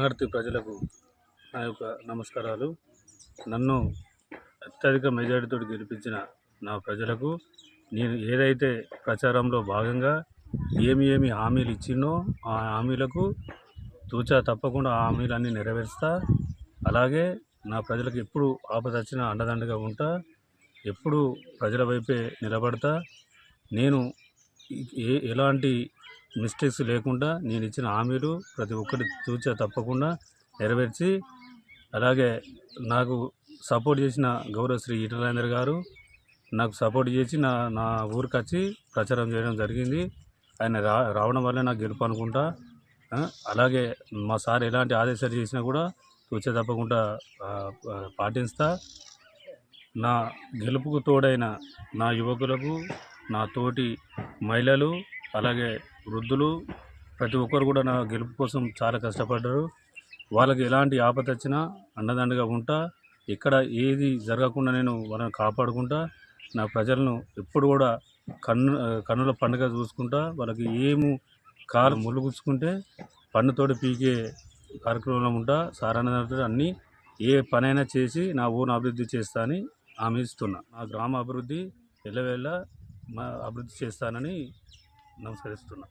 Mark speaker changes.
Speaker 1: పుట్టపర్తి ప్రజలకు నా యొక్క నమస్కారాలు. నన్ను అత్యధిక మెజారిటీతో గెలిపించిన నా ప్రజలకు నేను ఏదైతే ప్రచారంలో భాగంగా ఏమి ఏమి హామీలు ఇచ్చినో ఆ హామీలకు తూచా తప్పకుండా ఆ హామీలన్నీ నెరవేరుస్తా. అలాగే నా ప్రజలకు ఎప్పుడు ఆపద వచ్చినా అండదండగా ఉంటా. ఎప్పుడు ప్రజల వైపే నిలబడతా. నేను ఏ ఎలాంటి మిస్టేక్స్ లేకుండా నేను ఇచ్చిన హామీలు ప్రతి ఒక్కటి తూచా తప్పకుండా నెరవేర్చి అలాగే నాకు సపోర్ట్ చేసిన గౌరవ శ్రీ ఈటలేందర్ గారు నాకు సపోర్ట్ చేసి నా నా ఊరికి వచ్చి ప్రచారం చేయడం జరిగింది. ఆయన రా రావడం వల్ల నాకు గెలుపు అనుకుంటా. అలాగే మా సార్ ఎలాంటి ఆదేశాలు చేసినా కూడా చూచే తప్పకుండా పాటిస్తా. నా గెలుపుకు తోడైన నా యువకులకు నా తోటి మహిళలు అలాగే వృద్ధులు ప్రతి ఒక్కరు కూడా నా గెలుపు కోసం చాలా కష్టపడ్డారు. వాళ్ళకి ఎలాంటి ఆపద వచ్చినా అండదండగా ఉంటా. ఇక్కడ ఏది జరగకుండా నేను వాళ్ళని కాపాడుకుంటా. నా ప్రజలను ఎప్పుడు కూడా కన్ను కన్నుల పండుగ చూసుకుంటా. వాళ్ళకి ఏము కాలు ములుగుచ్చుకుంటే పన్నుతోటి పీకే కార్యక్రమంలో ఉంటా. సారాన్ని అన్నీ ఏ పనైనా చేసి నా ఊరిని అభివృద్ధి చేస్తా అని హామీ ఇస్తున్నా. నా గ్రామ అభివృద్ధి ఎల్లవేళ మా అభివృద్ధి చేస్తానని నమస్కరిస్తున్నా.